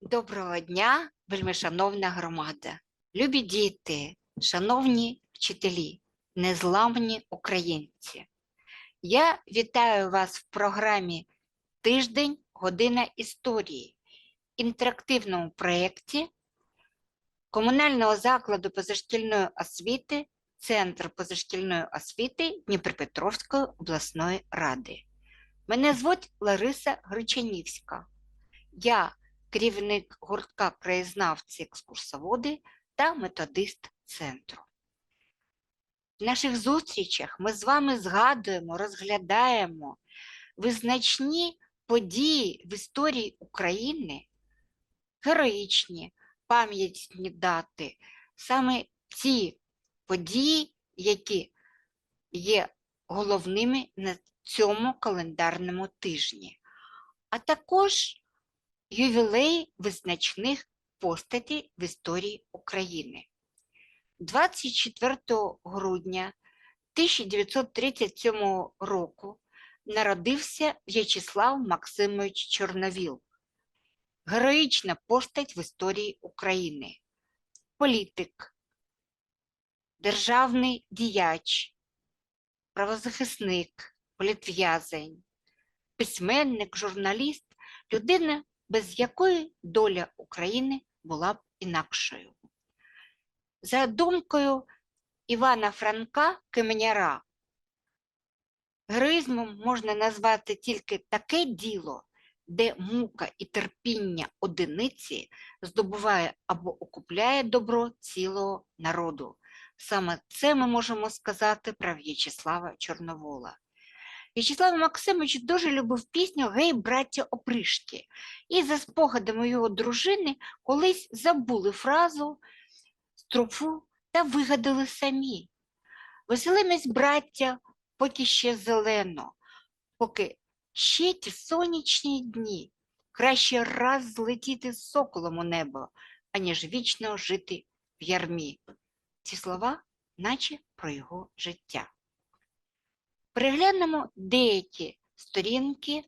Доброго дня, вельмишановна громада, любі діти, шановні вчителі, незламні українці. Я вітаю вас в програмі Тиждень Година історії, інтерактивному проєкті комунального закладу позашкільної освіти Центр позашкільної освіти Дніпропетровської обласної ради. Мене звуть Лариса Гречанівська. Я керівник гуртка краєзнавці екскурсоводи та методист центру. В наших зустрічах ми з вами згадуємо, розглядаємо визначні події в історії України, героїчні, пам'ятні дати, саме ті події, які є головними на цьому календарному тижні, а також ювілей визначних постатей в історії України. 24 грудня 1937 року народився В'ячеслав Максимович Чорновіл, героїчна постать в історії України, політик, державний діяч, правозахисник, політв'язень, письменник, журналіст, людина без якої доля України була б інакшою. За думкою Івана Франка Кеменяра, героїзмом можна назвати тільки таке діло, де мука і терпіння одиниці здобуває або окупляє добро цілого народу. Саме це ми можемо сказати про В'ячеслава Чорновола. В'ячеслав Максимович дуже любив пісню Гей, браття опришки. І за спогадами його дружини колись забули фразу строфу та вигадали самі. Веселимось, браття, поки ще зелено, поки ще ті сонячні дні. Краще раз злетіти з соколом у небо, аніж вічно жити в ярмі. Ці слова, наче про його життя. Переглянемо деякі сторінки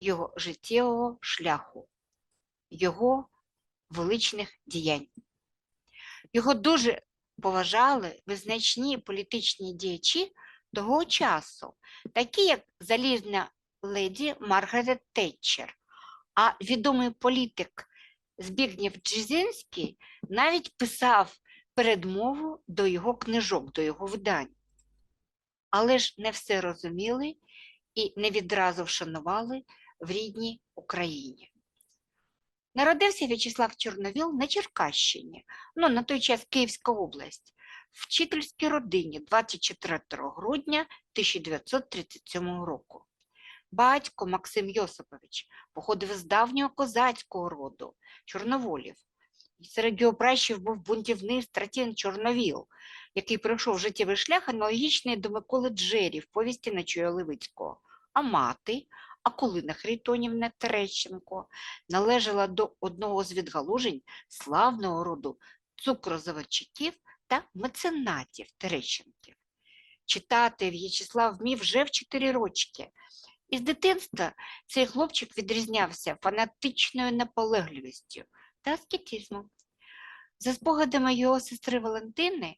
його життєвого шляху, його величних діянь. Його дуже поважали визначні політичні діячі того часу, такі як залізна леді Маргарет Тетчер, а відомий політик Збігнєв Джизинський навіть писав передмову до його книжок, до його видань але ж не все розуміли і не відразу вшанували в рідній Україні. Народився В'ячеслав Чорновіл на Черкащині, ну на той час Київська область, в вчительській родині 24 грудня 1937 року. Батько Максим Йосипович походив з давнього козацького роду Чорноволів. Серед його пращів був бунтівний стратін Чорновіл, який пройшов життєвий шлях аналогічний до Миколи Джері в повісті Нечуя Левицького. А мати, Акулина Хритонівна Терещенко, належала до одного з відгалужень славного роду цукрозаводчиків та меценатів Терещенків. Читати В'ячеслав вмів вже в чотири рочки. Із дитинства цей хлопчик відрізнявся фанатичною наполегливістю та аскетизмом. За спогадами його сестри Валентини,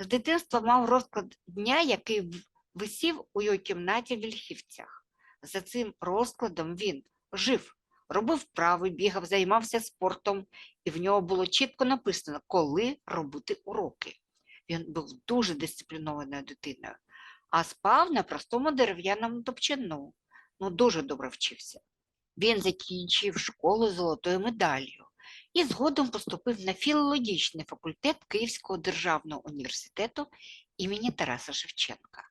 з дитинства мав розклад дня, який висів у його кімнаті в Вільхівцях. За цим розкладом він жив, робив вправи, бігав, займався спортом, і в нього було чітко написано, коли робити уроки. Він був дуже дисциплінованою дитиною, а спав на простому дерев'яному топчану. Ну, дуже добре вчився. Він закінчив школу золотою медаллю і згодом поступив на філологічний факультет Київського державного університету імені Тараса Шевченка.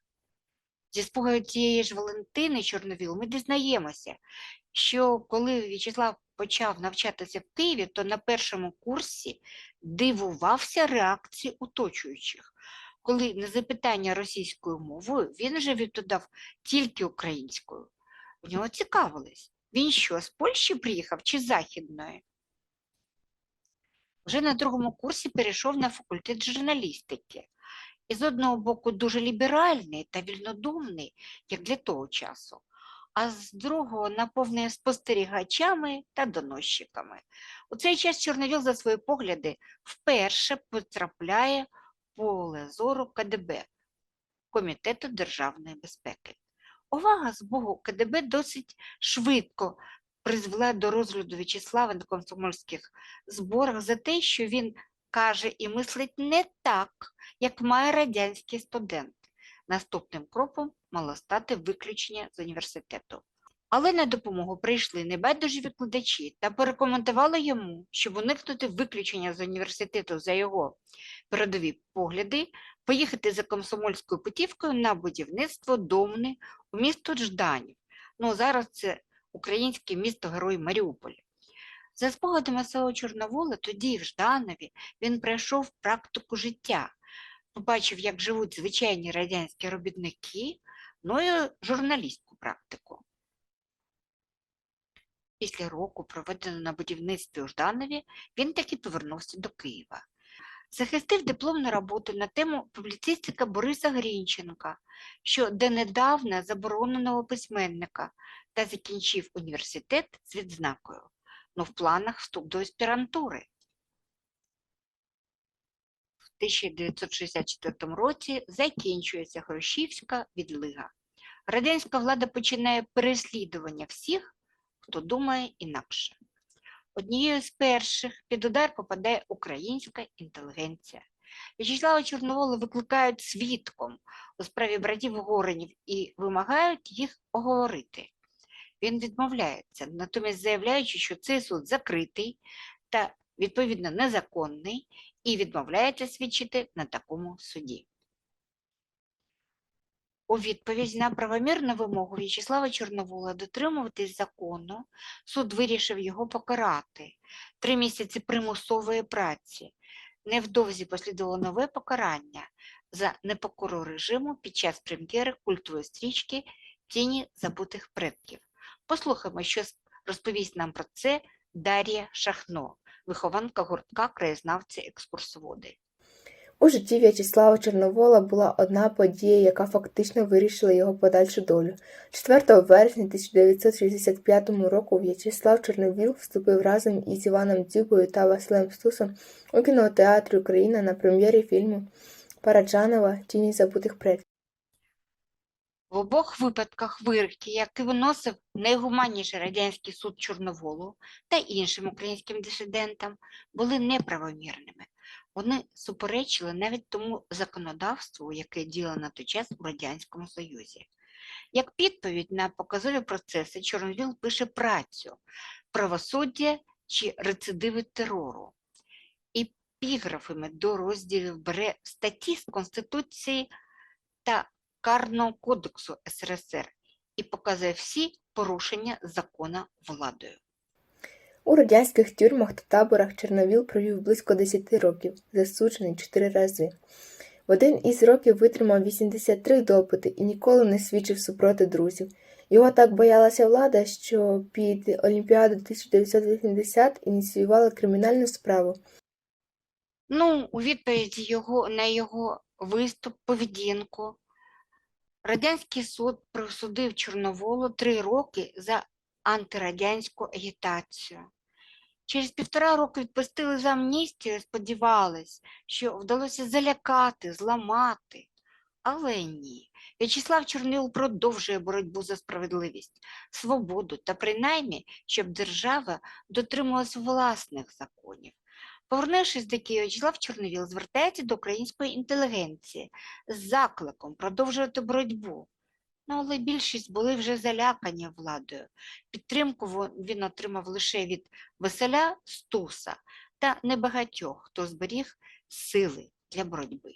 Зі спогадів тієї ж Валентини Чорновіл ми дізнаємося, що коли В'ячеслав почав навчатися в Києві, то на першому курсі дивувався реакції оточуючих. Коли на запитання російською мовою він же відповідав тільки українською. В нього цікавились, він що, з Польщі приїхав чи Західної? Вже на другому курсі перейшов на факультет журналістики. І з одного боку дуже ліберальний та вільнодумний, як для того часу, а з другого наповнене спостерігачами та доносчиками. У цей час Чорновіл за свої погляди вперше потрапляє в поле зору КДБ Комітету державної безпеки. Увага з боку КДБ досить швидко призвела до розгляду В'ячеслава на комсомольських зборах за те, що він каже і мислить не так, як має радянський студент. Наступним кроком мало стати виключення з університету. Але на допомогу прийшли небайдужі викладачі та порекомендували йому, щоб уникнути виключення з університету за його передові погляди, поїхати за комсомольською путівкою на будівництво домни у місто Жданів. Ну, зараз це українське місто-герой Маріуполь. За спогадами свого Чорновола, тоді в Жданові він пройшов практику життя, побачив, як живуть звичайні радянські робітники, ну і журналістську практику. Після року, проведеного на будівництві у Жданові, він таки повернувся до Києва. Захистив дипломну роботу на тему публіцистика Бориса Грінченка, що донедавна забороненого письменника, та закінчив університет з відзнакою, но в планах вступ до аспірантури. В 1964 році закінчується Грушівська відлига. Радянська влада починає переслідування всіх, хто думає інакше. Однією з перших під удар попадає українська інтелігенція. В'ячеслава Чорновола викликають свідком у справі братів Горенів і вимагають їх оговорити. Він відмовляється, натомість заявляючи, що цей суд закритий та, відповідно, незаконний, і відмовляється свідчити на такому суді. У відповідь на правомірну вимогу В'ячеслава Чорновола дотримуватись закону, суд вирішив його покарати три місяці примусової праці. Невдовзі послідувало нове покарання за непокору режиму під час прем'єри культової стрічки Тіні забутих предків. Послухаймо, що розповість нам про це Дар'я Шахно, вихованка гуртка краєзнавці екскурсоводи. У житті В'ячеслава Чорновола була одна подія, яка фактично вирішила його подальшу долю. 4 вересня 1965 року В'ячеслав Чорновіл вступив разом із Іваном Дзюбою та Василем Стусом у кінотеатрі Україна на прем'єрі фільму Параджанова Тіні забутих предків. В обох випадках вироки, які виносив найгуманніший радянський суд Чорноволу та іншим українським дисидентам, були неправомірними. Вони суперечили навіть тому законодавству, яке діяло на той час у Радянському Союзі. Як відповідь на показові процеси, Чорновіл пише працю «Правосуддя чи рецидиви терору». Епіграфами до розділів бере статті з Конституції та Карного кодексу СРСР і показує всі порушення закона владою. У радянських тюрмах та таборах Чорновіл провів близько 10 років, засуджений 4 рази. В один із років витримав 83 допити і ніколи не свідчив супроти друзів. Його так боялася влада, що під Олімпіаду 1980 ініціювала кримінальну справу. Ну, у відповіді його, на його виступ, поведінку, Радянський суд присудив Чорноволу три роки за антирадянську агітацію. Через півтора року відпустили за амністію сподівались, що вдалося залякати, зламати. Але ні. В'ячеслав Чорновіл продовжує боротьбу за справедливість, свободу та принаймні, щоб держава дотримувалась власних законів. Повернувшись до Києва, Чорновіл звертається до української інтелігенції з закликом продовжувати боротьбу. Ну, але більшість були вже залякані владою. Підтримку він отримав лише від Василя Стуса та небагатьох, хто зберіг сили для боротьби.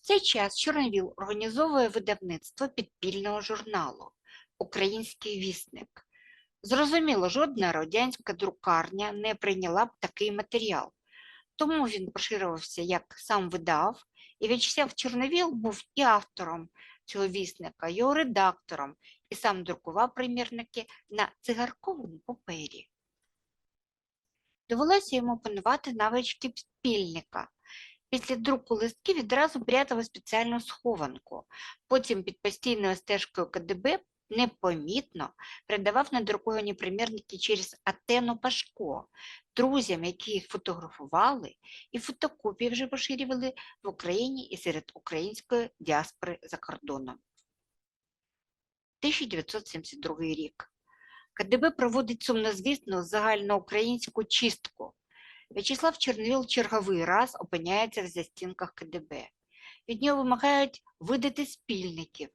В цей час Чорновіл організовує видавництво підпільного журналу Український вісник. Зрозуміло, жодна радянська друкарня не прийняла б такий матеріал. Тому він поширювався як сам видав, і В'ячеслав Чорновіл був і автором цього вісника, його редактором, і сам друкував примірники на цигарковому папері. Довелося йому панувати навички спільника, Після друку листків відразу прятав у спеціальну схованку. Потім під постійною стежкою КДБ непомітно передавав надруковані примірники через Атену Пашко, друзям, які їх фотографували, і фотокопії вже поширювали в Україні і серед української діаспори за кордоном. 1972 рік. КДБ проводить сумнозвісну загальноукраїнську чистку. В'ячеслав Чорновіл черговий раз опиняється в застінках КДБ. Від нього вимагають видати спільників,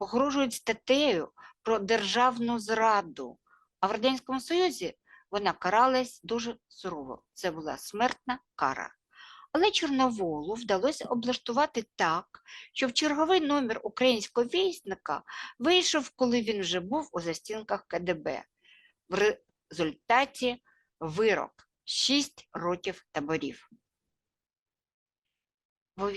погрожують статтею про державну зраду. А в Радянському Союзі вона каралась дуже сурово. Це була смертна кара. Але Чорноволу вдалося облаштувати так, що в черговий номер українського вісника вийшов, коли він вже був у застінках КДБ. В результаті вирок 6 років таборів. В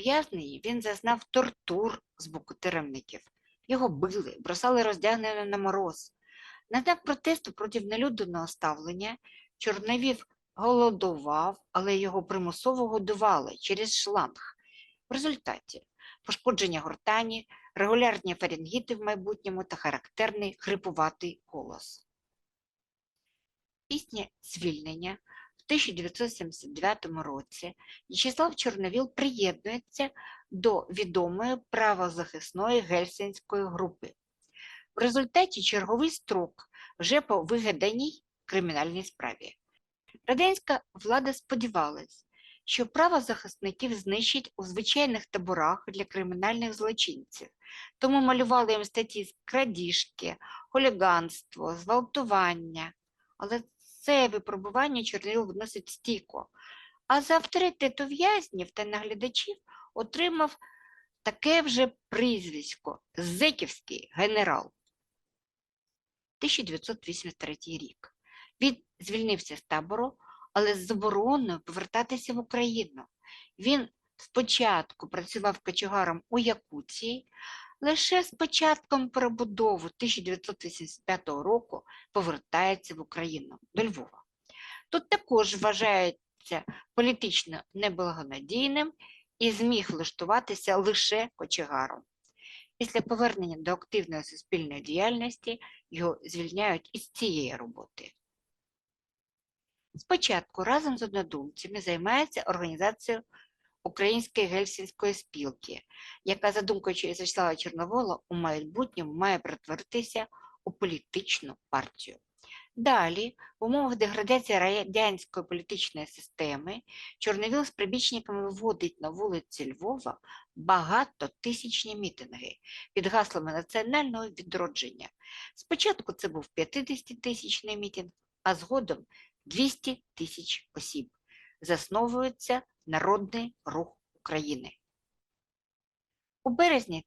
він зазнав тортур з боку тюремників. Його били, бросали роздягненим на мороз. На знак протесту проти нелюдяного ставлення Чорновів голодував, але його примусово годували через шланг. В результаті пошкодження гортані, регулярні фарингіти в майбутньому та характерний хрипуватий голос. Пісня звільнення в 1979 році В'ячеслав Чорновіл приєднується до відомої правозахисної гельсінської групи. В результаті черговий строк вже по вигаданій кримінальній справі. Радянська влада сподівалась, що правозахисників знищать у звичайних таборах для кримінальних злочинців, тому малювали їм статті з крадіжки, хуліганство, зґвалтування. Але це випробування Чорновіл вносить стійко. А за авторитет ув'язнів та наглядачів отримав таке вже прізвисько Зеківський генерал. 1983 рік. Він звільнився з табору, але з забороною повертатися в Україну. Він спочатку працював кочегаром у Якутії, лише з початком перебудови 1985 року повертається в Україну до Львова. Тут також вважається політично неблагонадійним і зміг влаштуватися лише кочегаром. Після повернення до активної суспільної діяльності його звільняють із цієї роботи. Спочатку разом з однодумцями займається організацією Української гельсінської спілки, яка, за думкою В'ячеслава Чорновола, у майбутньому має перетворитися у політичну партію. Далі, в умовах деградації радянської політичної системи, Чорновіл з прибічниками виводить на вулиці Львова багатотисячні мітинги під гаслами національного відродження. Спочатку це був 50-тисячний мітинг, а згодом 200 тисяч осіб. Засновується Народний рух України. У березні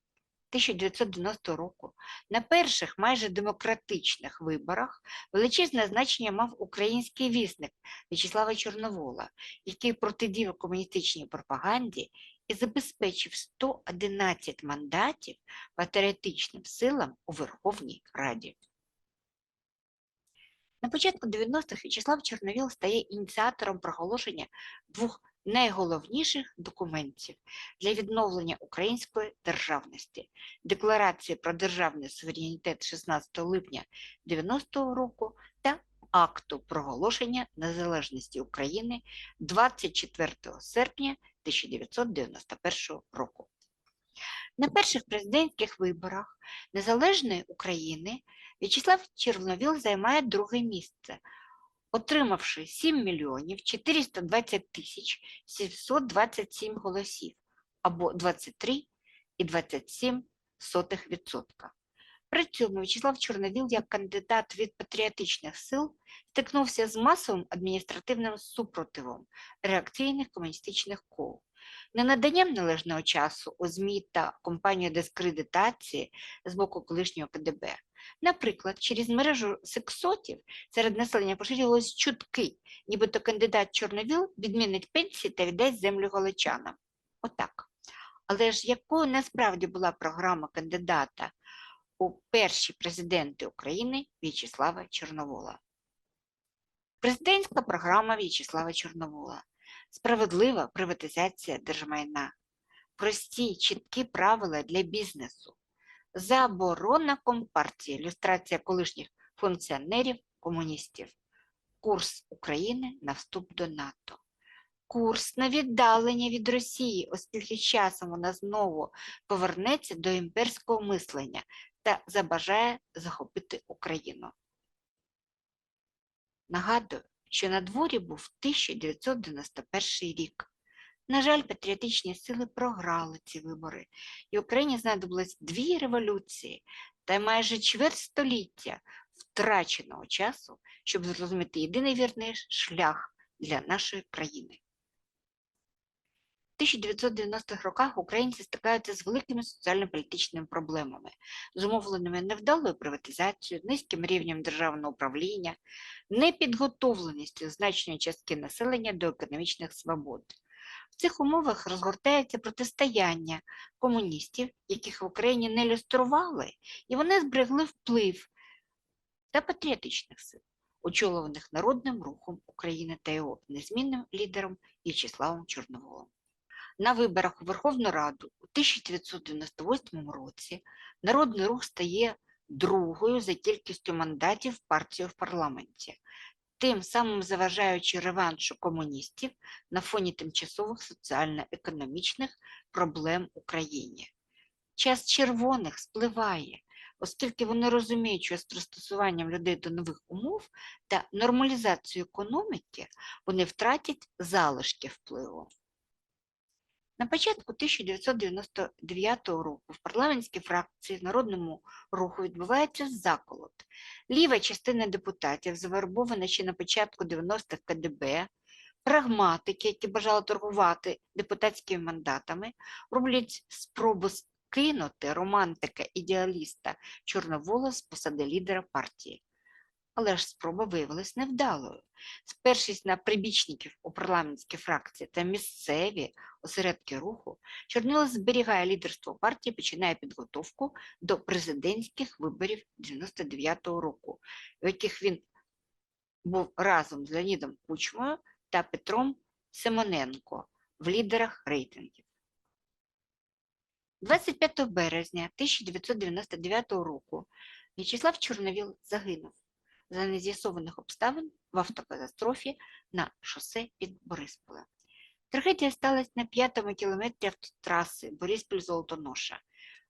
1990 року на перших майже демократичних виборах величезне значення мав український вісник В'ячеслава Чорновола, який протидіяв комуністичній пропаганді і забезпечив 111 мандатів патріотичним силам у Верховній Раді. На початку 90-х В'ячеслав Чорновіл стає ініціатором проголошення двох найголовніших документів для відновлення української державності Декларації про державний суверенітет 16 липня 90-го року та акту проголошення незалежності України 24 серпня 1991 року. На перших президентських виборах Незалежної України В'ячеслав Чорновіл займає друге місце, отримавши 7 мільйонів 420 тисяч 727 голосів або 23,27%. При цьому В'ячеслав Чорновіл як кандидат від патріотичних сил стикнувся з масовим адміністративним супротивом реакційних комуністичних кол, ненаданням належного часу у ЗМІ та компанію дискредитації з боку колишнього КДБ. Наприклад, через мережу сексотів серед населення поширювалися чутки, нібито кандидат Чорновіл відмінить пенсії та віддасть землю галичанам. Отак. Але ж якою насправді була програма кандидата у перші президенти України В'ячеслава Чорновола? Президентська програма В'ячеслава Чорновола справедлива приватизація держмайна, прості, чіткі правила для бізнесу, заборона компартії, люстрація колишніх функціонерів комуністів, курс України на вступ до НАТО, курс на віддалення від Росії, оскільки часом вона знову повернеться до імперського мислення та забажає захопити Україну. Нагадую, що на дворі був 1991 рік. На жаль, патріотичні сили програли ці вибори, і Україні знадобилось дві революції та майже чверть століття втраченого часу, щоб зрозуміти єдиний вірний шлях для нашої країни. В 1990-х роках українці стикаються з великими соціально-політичними проблемами, зумовленими невдалою приватизацією, низьким рівнем державного управління, непідготовленістю значної частки населення до економічних свобод. В цих умовах розгортається протистояння комуністів, яких в Україні не люстрували, і вони зберегли вплив та патріотичних сил, очолюваних Народним рухом України та його незмінним лідером В'ячеславом Чорноволом. На виборах у Верховну Раду у 1998 році Народний рух стає другою за кількістю мандатів партією в парламенті, тим самим заважаючи реваншу комуністів на фоні тимчасових соціально-економічних проблем України. Час червоних спливає, оскільки вони розуміють, що з пристосуванням людей до нових умов та нормалізацією економіки вони втратять залишки впливу. На початку 1999 року в парламентській фракції Народному руху відбувається заколот. Ліва частина депутатів, завербована ще на початку 90-х КДБ, прагматики, які бажали торгувати депутатськими мандатами, роблять спробу скинути романтика ідеаліста Чорновола з посади лідера партії. Але ж спроба виявилась невдалою. Спершись на прибічників у парламентській фракції та місцеві осередки руху, Чорнило зберігає лідерство партії, починає підготовку до президентських виборів 99-го року, в яких він був разом з Леонідом Кучмою та Петром Симоненко в лідерах рейтингів. 25 березня 1999 року В'ячеслав Чорновіл загинув за нез'ясованих обставин в автокатастрофі на шосе під Борисполем. Трагедія сталася на п'ятому кілометрі автотраси Бориспіль-Золотоноша.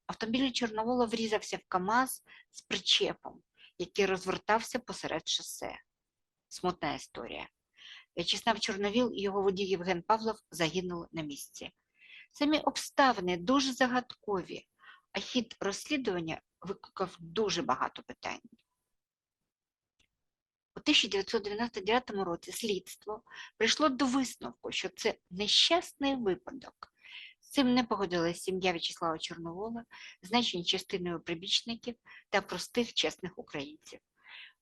Автомобіль Чорновола врізався в КАМАЗ з причепом, який розвертався посеред шосе. Смутна історія. В'ячеслав Чорновіл і його водій Євген Павлов загинули на місці. Самі обставини дуже загадкові, а хід розслідування викликав дуже багато питань. У 1999 році слідство прийшло до висновку, що це нещасний випадок. З цим не погодилась сім'я В'ячеслава Чорновола, значною частиною прибічників та простих чесних українців.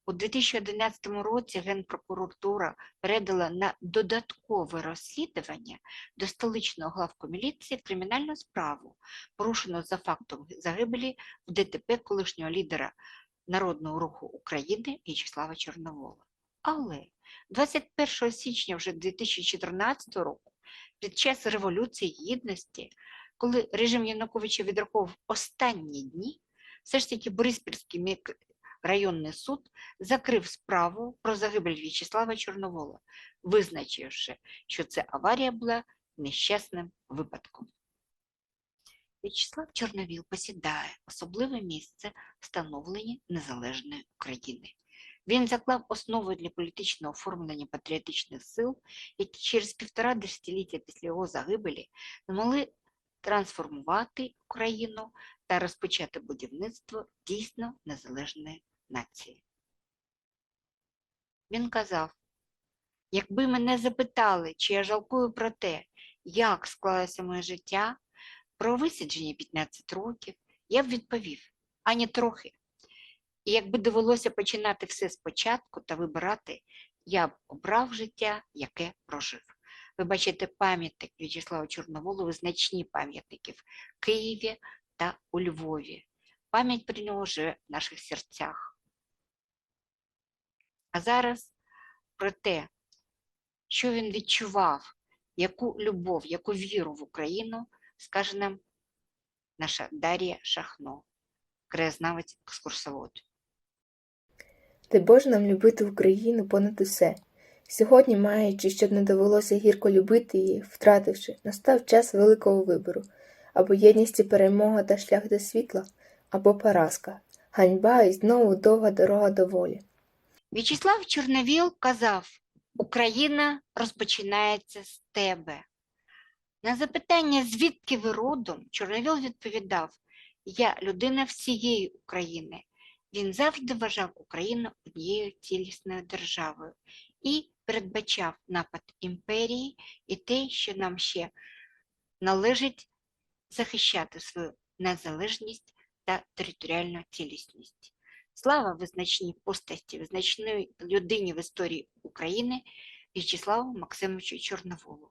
У 2011 році Генпрокуратура передала на додаткове розслідування до столичного главку міліції кримінальну справу, порушену за фактом загибелі в ДТП колишнього лідера Народного руху України В'ячеслава Чорновола. Але 21 січня вже 2014 року, під час Революції Гідності, коли режим Януковича відраховував останні дні, все ж таки Бориспільський районний суд закрив справу про загибель В'ячеслава Чорновола, визначивши, що це аварія була нещасним випадком. В'ячеслав Чорновіл посідає особливе місце в незалежної України. Він заклав основу для політичного оформлення патріотичних сил, які через півтора десятиліття після його загибелі змогли трансформувати Україну та розпочати будівництво дійсно незалежної нації. Він казав, якби мене запитали, чи я жалкую про те, як склалося моє життя, про висадження 15 років, я б відповів ані трохи. І якби довелося починати все спочатку та вибирати, я б обрав життя, яке прожив. Ви бачите пам'ятник В'ячеслава Чорноволу, значні пам'ятники в Києві та у Львові. Пам'ять про нього живе в наших серцях. А зараз про те, що він відчував яку любов, яку віру в Україну скаже нам наша Дар'я Шахно, краєзнавець екскурсовод. Дай Боже нам любити Україну понад усе. Сьогодні, маючи, щоб не довелося гірко любити її, втративши, настав час великого вибору або єдність і перемога та шлях до світла, або поразка, ганьба і знову довга дорога до волі. В'ячеслав Чорновіл казав: Україна розпочинається з тебе. На запитання, звідки ви родом, Чорновіл відповідав: Я людина всієї України. Він завжди вважав Україну однією цілісною державою і передбачав напад імперії і те, що нам ще належить захищати свою незалежність та територіальну цілісність. Слава визначній постаті, визначної людині в історії України В'ячеславу Максимовичу Чорноволу.